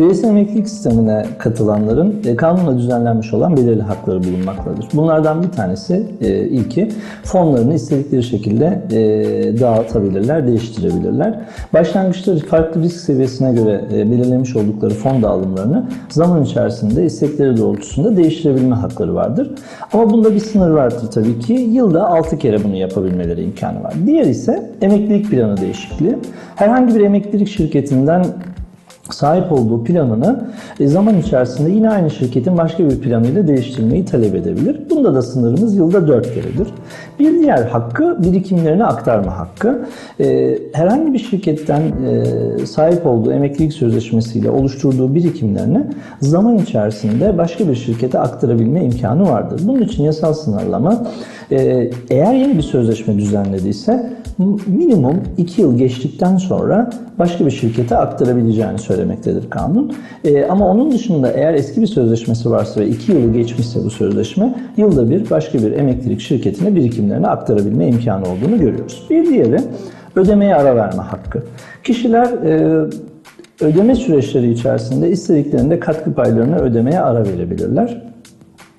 Bireysel emeklilik sistemine katılanların e, kanunla düzenlenmiş olan belirli hakları bulunmaktadır. Bunlardan bir tanesi e, ilki fonlarını istedikleri şekilde e, dağıtabilirler, değiştirebilirler. Başlangıçta farklı risk seviyesine göre e, belirlemiş oldukları fon dağılımlarını zaman içerisinde istekleri doğrultusunda değiştirebilme hakları vardır. Ama bunda bir sınır vardır tabii ki. Yılda 6 kere bunu yapabilmeleri imkanı var. Diğer ise emeklilik planı değişikliği. Herhangi bir emeklilik şirketinden sahip olduğu planını e, zaman içerisinde yine aynı şirketin başka bir planıyla değiştirmeyi talep edebilir. Bunda da sınırımız yılda 4 keredir. Bir diğer hakkı birikimlerini aktarma hakkı. E, Herhangi bir şirketten e, sahip olduğu emeklilik sözleşmesiyle oluşturduğu birikimlerini zaman içerisinde başka bir şirkete aktarabilme imkanı vardır. Bunun için yasal sınırlama e, eğer yeni bir sözleşme düzenlediyse minimum 2 yıl geçtikten sonra başka bir şirkete aktarabileceğini söylemektedir kanun. E, ama onun dışında eğer eski bir sözleşmesi varsa ve 2 yılı geçmişse bu sözleşme yılda bir başka bir emeklilik şirketine birikimlerini aktarabilme imkanı olduğunu görüyoruz. Bir diğeri ödemeye ara verme hakkı. Kişiler e, ödeme süreçleri içerisinde istediklerinde katkı paylarını ödemeye ara verebilirler.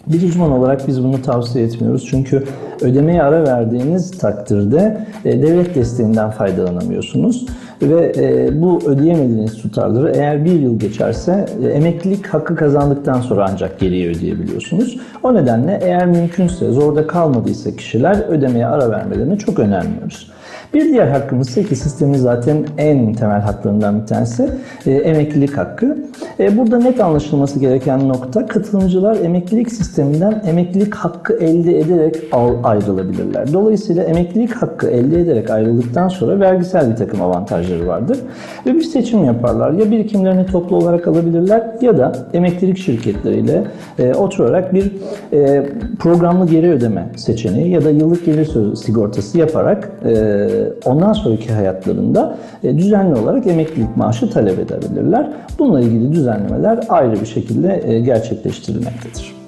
Bir uzman olarak biz bunu tavsiye etmiyoruz. Çünkü ödemeye ara verdiğiniz takdirde e, devlet desteğinden faydalanamıyorsunuz. Ve e, bu ödeyemediğiniz tutarları eğer bir yıl geçerse e, emeklilik hakkı kazandıktan sonra ancak geriye ödeyebiliyorsunuz. O nedenle eğer mümkünse zorda kalmadıysa kişiler ödemeye ara vermelerini çok önermiyoruz. Bir diğer hakkımız ise ki sistemin zaten en temel haklarından bir tanesi e, emeklilik hakkı. E, burada net anlaşılması gereken nokta katılımcılar emeklilik sisteminden emeklilik hakkı elde ederek ayrılabilirler. Dolayısıyla emeklilik hakkı elde ederek ayrıldıktan sonra vergisel bir takım avantajları vardır. Ve bir seçim yaparlar. Ya birikimlerini toplu olarak alabilirler ya da emeklilik şirketleriyle e, oturarak bir e, programlı geri ödeme seçeneği ya da yıllık gelir sigortası yaparak e, ondan sonraki hayatlarında e, düzenli olarak emeklilik maaşı talep edebilirler. Bununla ilgili düzenlemeler ayrı bir şekilde e, gerçekleştirilmektedir.